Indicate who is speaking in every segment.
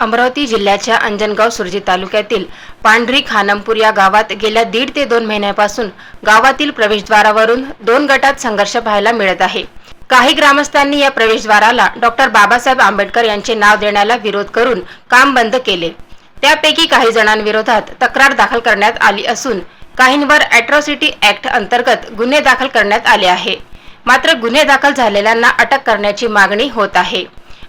Speaker 1: अमरावती जिल्ह्याच्या अंजनगाव सुरजी तालुक्यातील पांढरी खानमपूर या गावात गेल्या दीड ते दोन महिन्यापासून गावातील प्रवेशद्वारावरून दोन गटात संघर्ष पाहायला मिळत आहे. काही ग्रामस्थांनी या प्रवेशद्वाराला डॉक्टर बाबासाहेब आंबेडकर यांचे नाव देण्याला विरोध करून काम बंद केले. त्यापैकी काही जणांविरोधात तक्रार दाखल करण्यात आली असून काहींवर अॅट्रॉसिटी ऍक्ट अंतर्गत गुन्हे दाखल करण्यात आले आहे. मात्र गुन्हे दाखल झालेल्यांना अटक करण्याची मागणी होत आहे.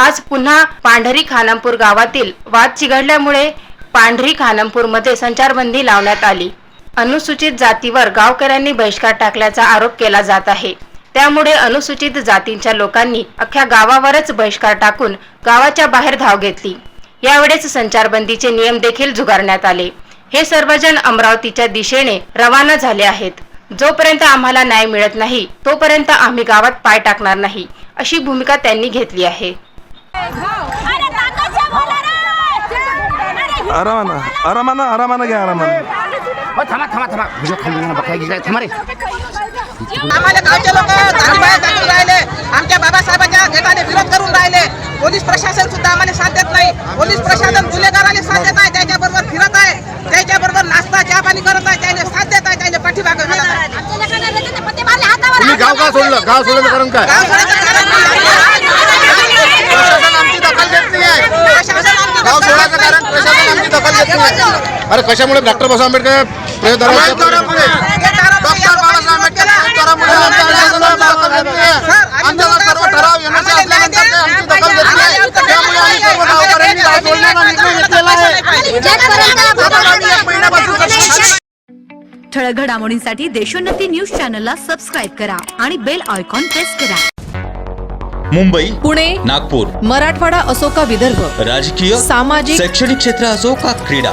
Speaker 1: आज पुन्हा पांढरी खानापूर गावातील वाद चिघडल्यामुळे पांढरी खानापूरमध्ये संचारबंदी लावण्यात आली. अनुसूचित जातीवर गावकऱ्यांनी बहिष्कार टाकल्याचा आरोप केला जात आहे. त्यामुळे अनुसूचित जातींच्या लोकांनी अख्ख्या गावावरच बहिष्कार टाकून गावाच्या बाहेर धाव घेतली. यावेळेस संचारबंदीचे नियम देखील झुगारण्यात आले. हे सर्वजण अमरावतीच्या दिशेने रवाना झाले आहेत. जोपर्यंत आम्हाला न्याय मिळत नाही तोपर्यंत आम्ही गावात पाय टाकणार नाही अशी भूमिका त्यांनी घेतली आहे
Speaker 2: अरे ताकदच्या बोला रे
Speaker 3: आरामानं आरामानं आरामानं घ्या आरामानं.
Speaker 4: ओ, थांबा थांबा थांबा. व्हिडिओ खाली ना बघायची काय थांबा रे.
Speaker 5: आम्हाला गावचे लोक टाकून राहिले. आमच्या बाबासाहेबांच्या गेटाने विरोध करून राहिले. पोलीस प्रशासन सुद्धा आम्हाला साथ देत नाही. पोलीस प्रशासन गुन्हेगाराला साथ देत आहे त्याच्याबरोबर फिरत आहे. त्याच्याबरोबर नाश्ता चहा पाणी करत आहे. त्याने साथ देत आहे. त्याने पाठीमागे घालत आहे.
Speaker 4: गाव का सोडलं? गाव सोडलं कारण काय?
Speaker 5: गाव सोडायचं कारण
Speaker 4: प्रशासन आमची दखल घेत नाही आहे
Speaker 5: प्रशासन आमची
Speaker 4: गाव सोडायचं कारण प्रशासन आमची दखल घेत नाही अरे कशामुळे डॉक्टर बाबासाहेब आंबेडकर डॉक्टर बाबासाहेब आंबेडकर प्रयोगदारामुळे आमच्या प्रशासनाला दखल घेत नाही आहे. आमच्याला सर्व ठराव येण्याचे असल्यानंतर ते आमची दखल घेत नाही त्यामुळे आम्ही सर्व गावकऱ्यांनी गाव सोडण्याचा निर्णय घेतलेला आहे. त्यामुळे आम्ही एक महिन्यापासून कष्ट-
Speaker 6: ठळक घडामोडींसाठी देशोन्नती न्यूज चॅनलला सबस्क्राईब करा आणि बेल आयकॉन प्रेस करा.
Speaker 7: मुंबई
Speaker 8: पुणे
Speaker 7: नागपूर
Speaker 8: मराठवाडा असो का विदर्भ
Speaker 7: राजकीय
Speaker 8: सामाजिक
Speaker 7: शैक्षणिक क्षेत्र असो का क्रीडा